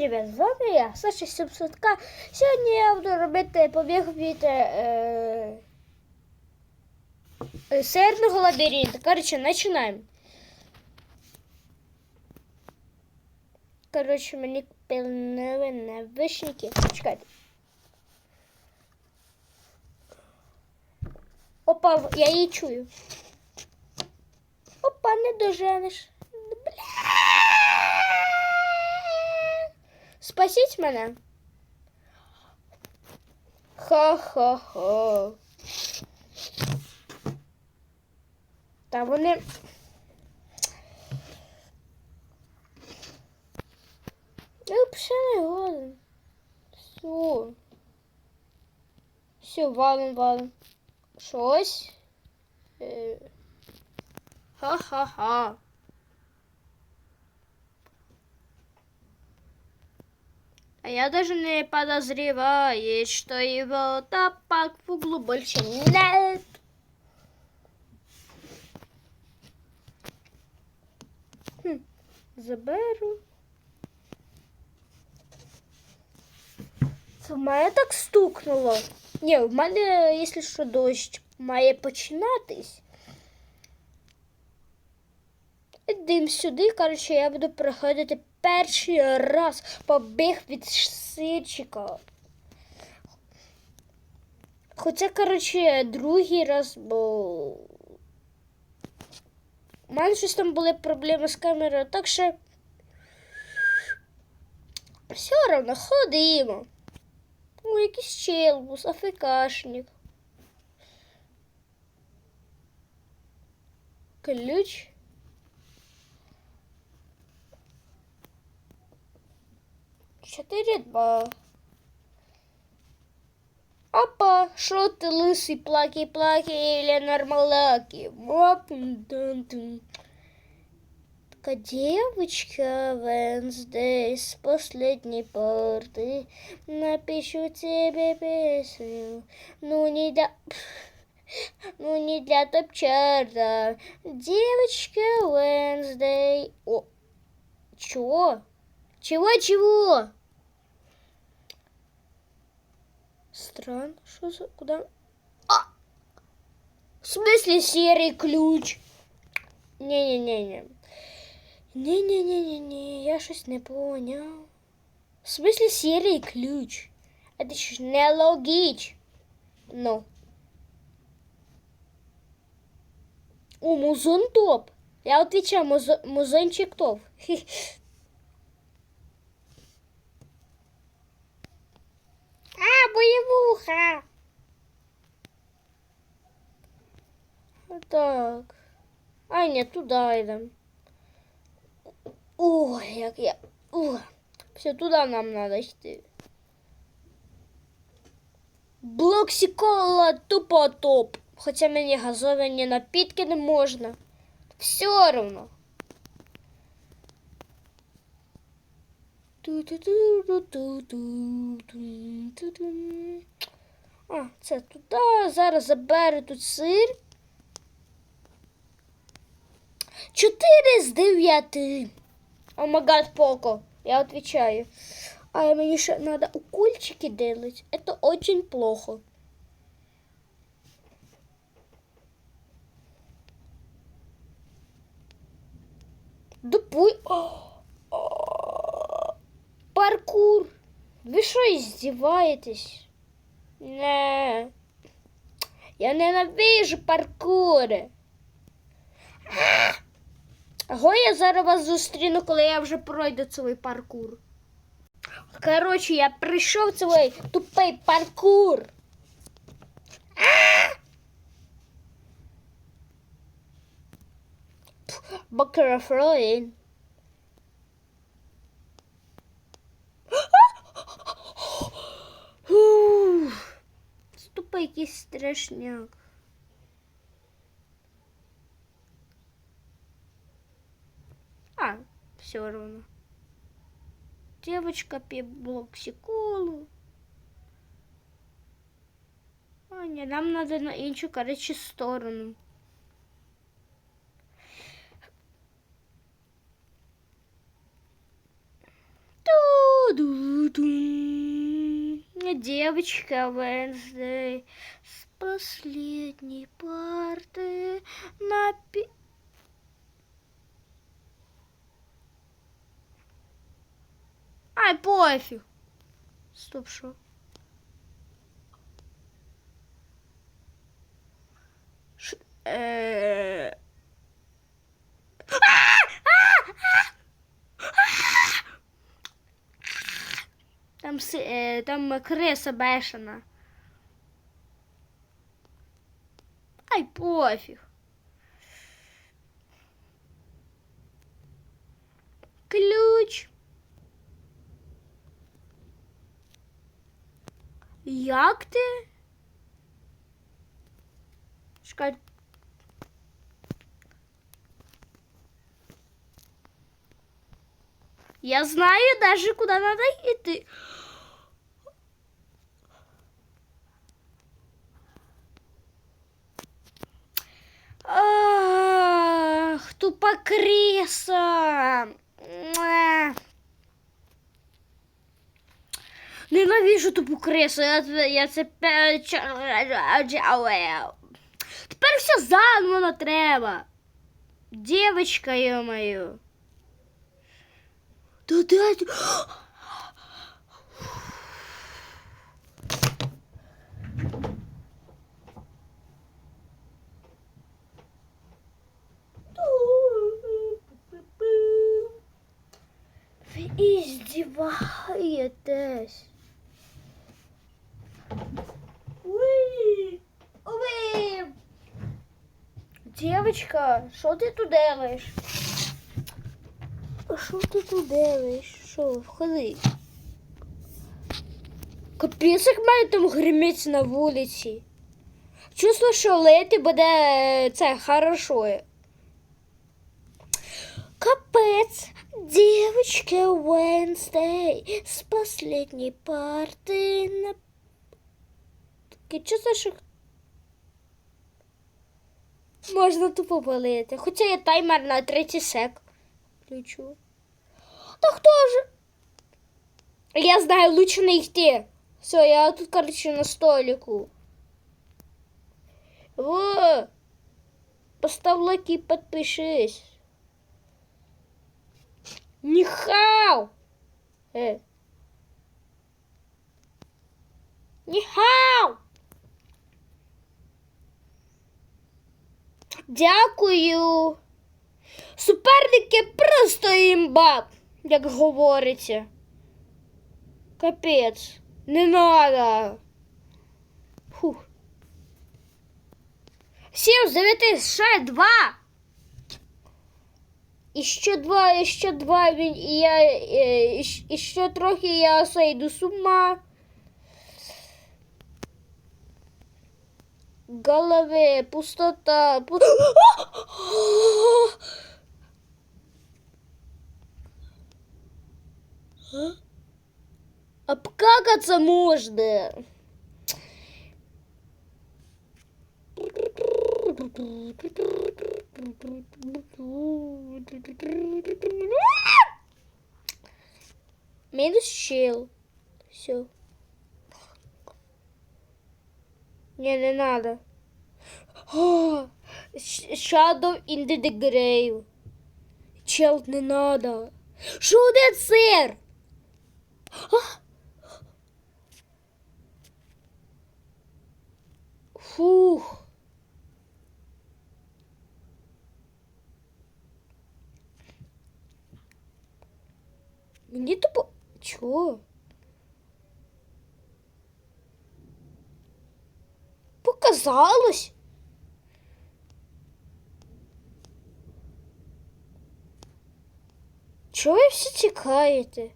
ребят, з вами я, Саша 700К. Сьогодні я буду робити побіг від е, е, сирного лабіринту. Коротше, починаємо. Коротше, мені купили нові навушники. Чекайте. Опа, я її чую. Опа, не доженеш. Бля. Спасіть мене. Ха-ха-ха. Та вони. Взагалі не годен. Все. Все, валим, валим. Щось. Е... Ха-ха-ха. А я даже не подозреваю, что его тапок в углу больше нет. Хм, заберу. Це в мене так стукнуло. Ні, в мене, якщо що, дощ має починатись. Ідемо сюди, коротше, я буду проходити перший раз побіг від сирчика. Хоча, коротше, другий раз, бо у мене щось там були проблеми з камерою, так що все одно ходимо. О, якийсь челбус, афекашник. Ключ. Чотири два. Опа, що ти лисий плаки-плаки или нормалаки? Такая девочка Венсдей с последней порты Напишу тебе песню Ну не для... Ну не для топ-чарта Девочка Венсдей О, чего? Чего-чего? Странно, что за... Куда? А! В смысле серый ключ? Не-не-не-не. Не-не-не-не-не, я щось не поняв. В смысле серий ключ? Это ж не логіч. Ну. О, музон топ. Я отвечаю, музо- музончик топ. А, боєвуха. Так. А, ні, туди йдемо. Ой, як я. Ух. Все, туди нам треба йти. Блоксикола тупо топ. Хоча мені газовані напітки не можна. Все одно. А, це туди. Зараз заберу тут сир. Чотири з дев'яти. Омагад Поко, я отвечаю. А мені ще надо укольчики делать. Это очень плохо. Дупуй. О, о, Паркур. Ви що, издеваетесь? Не. Я ненавижу паркури. Аго я зараз вас зустріну, коли я вже пройду цей паркур. Коротше, я прийшов цей тупий паркур. Бакерафроїн. Страшняк. А, все равно. Девочка пьет блоксиколу. А, ні, нам надо на іншу, короче, сторону. Ту-ду-дум. Девочка Венсдей с последней парты на пи... Ай, пофиг. Стоп, что? Ш... э, е, там криса бешена. Ай, пофіг. Ключ. Як ти? Чекай. Я знаю даже, куда надо идти. Тупа криса. Ненавижу тупу крису. Я, я це Тепер все заново не треба. Девочка, ё-моё. Да. Ви іздіваєтесь. Уи! Уи! Девочка, що ти тут делаєш? Що ти тут делаєш? Що, входи. Капець, як має там гриміть на вулиці. Чувство, що лети буде е, це хорошо. Капець, девочка Wednesday з последней парти на... Чувство, що можна тупо палити. Хоча є таймер на 30 сек. Включу. Та хто ж? Я знаю, лучше не йти. Все, я тут, короче, на столику. Во! Постав лайк и подпишись. Нихау! Э. Нихау! Дякую. Суперники просто імба, як говориться. Капець, не надо. Фух. Сім з ще два. І ще два, і ще два, він, і я, е, і, ще трохи я сойду з ума. Голови, пустота. Пу... Обкакаться можно. Минус щел. Все. Не, не надо. Shadow in the grave. Чел, не надо. Що де сир? Фух. Мені тупо. Чого? Показалось. Чого ви всі тікаєте?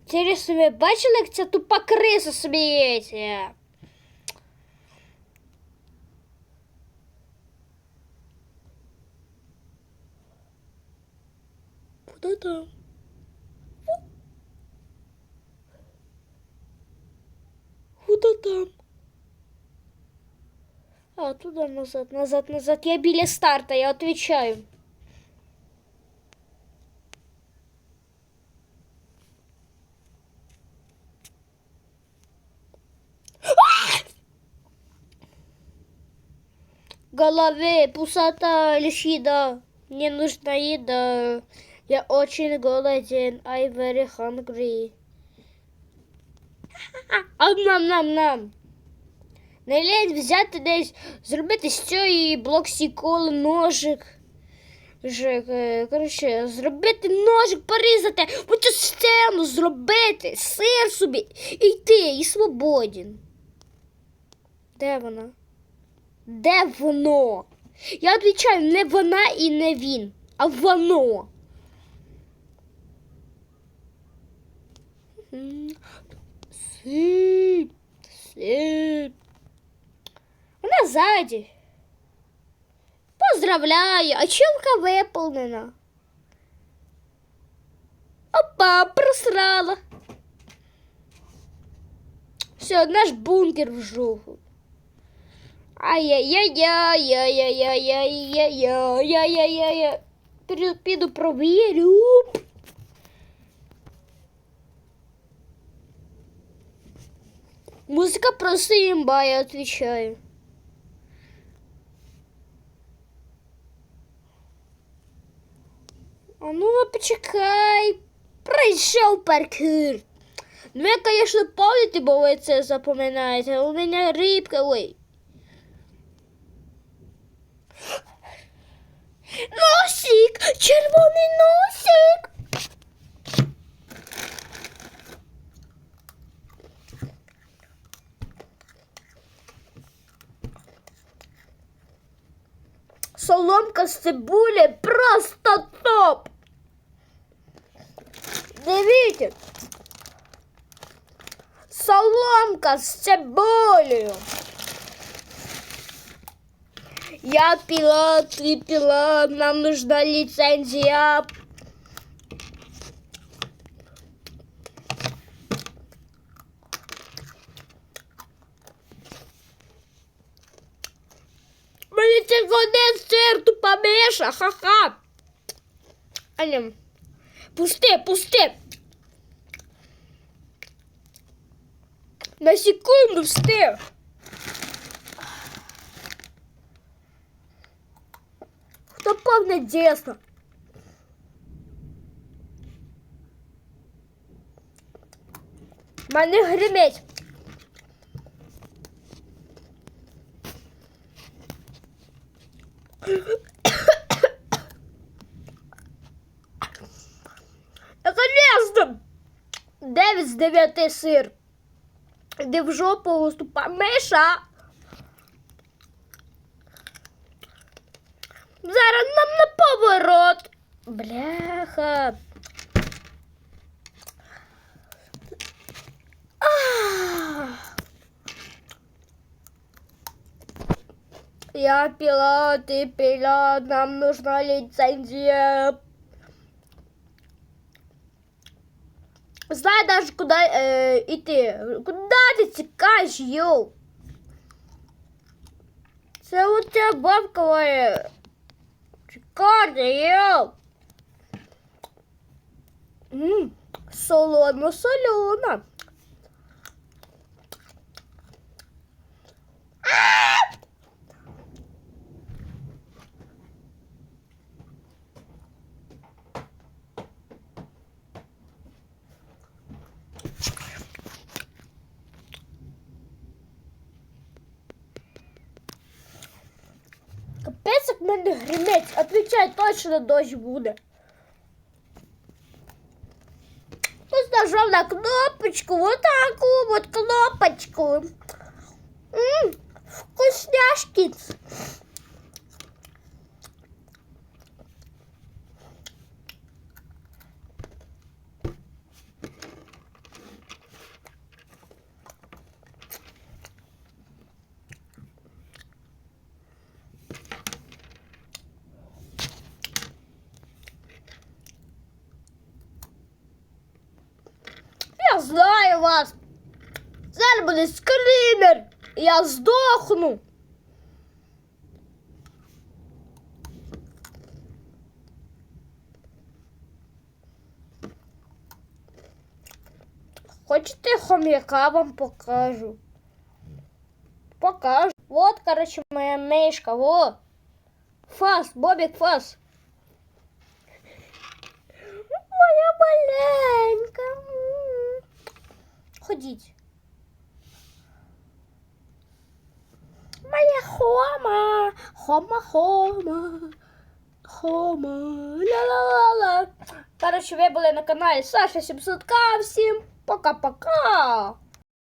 Інтересно, ви бачили, як ця тупа криса сміється? куда там? Куда там? А, туда, назад, назад, назад. Я били старта, я отвечаю. голове пусата лишь еда. Мне нужна еда. Я очень голоден. I very hungry. Ам-нам-нам-нам. Не лень взяти десь, зробити з цієї блоксіколи ножик. Жик, е, коротше, зробити ножик, порізати, оцю стену зробити, сир собі, і йти, і свободен. Де вона? Де воно? Я відвічаю, не вона і не він, а воно. Сип, сип. Вона ззаді. Поздравляю, очілка виповнена. Опа, просрала. Все, наш бункер в жуху. Ай-яй-яй-яй-яй-яй-яй-яй-яй-яй-яй. Піду- Піду провірю. Музыка просто имба, я отвечаю. А ну почекай. Прийшов паркур. Ну, ви, конечно, помните, бо ви це запам'ятаєте. У мене рибка, ой. Цибулі просто топ! Дивіться! Соломка з цибулею! Я пилот, ты пилот, нам нужна лицензия. Полетит конец серту помеша, ха-ха. Аня, пусте, пусте. На секунду пусте. Хто повне дійсно? Мене гримить. Дев'ять з дев'яти сир. Де в жопу виступа Миша. Зараз нам на поворот. Бляха. Я пилот, ты пилот, нам нужна лицензия. Знаю даже куда э, идти. Куда ты тікаєш, йоу? Це у тебе бабка моя. Чекайте, йоу. Солоно, солено. Капець, як мене гримець. Отвічай, точно дощ буде. Ось нажав на кнопочку, вот таку вот кнопочку. Ммм, вкусняшки. Вас. Зараз буде скример. Я здохну. Хочете хом'яка вам покажу? Покажу. Вот, короче, моя мишка, во. Фас, Бобик, фас. Моя маленька. М. Ходіть. Моя хома, хома, хома, хома, ла-ла-ла-ла. Короче, ви були на каналі Саша 700 Всім пока-пока.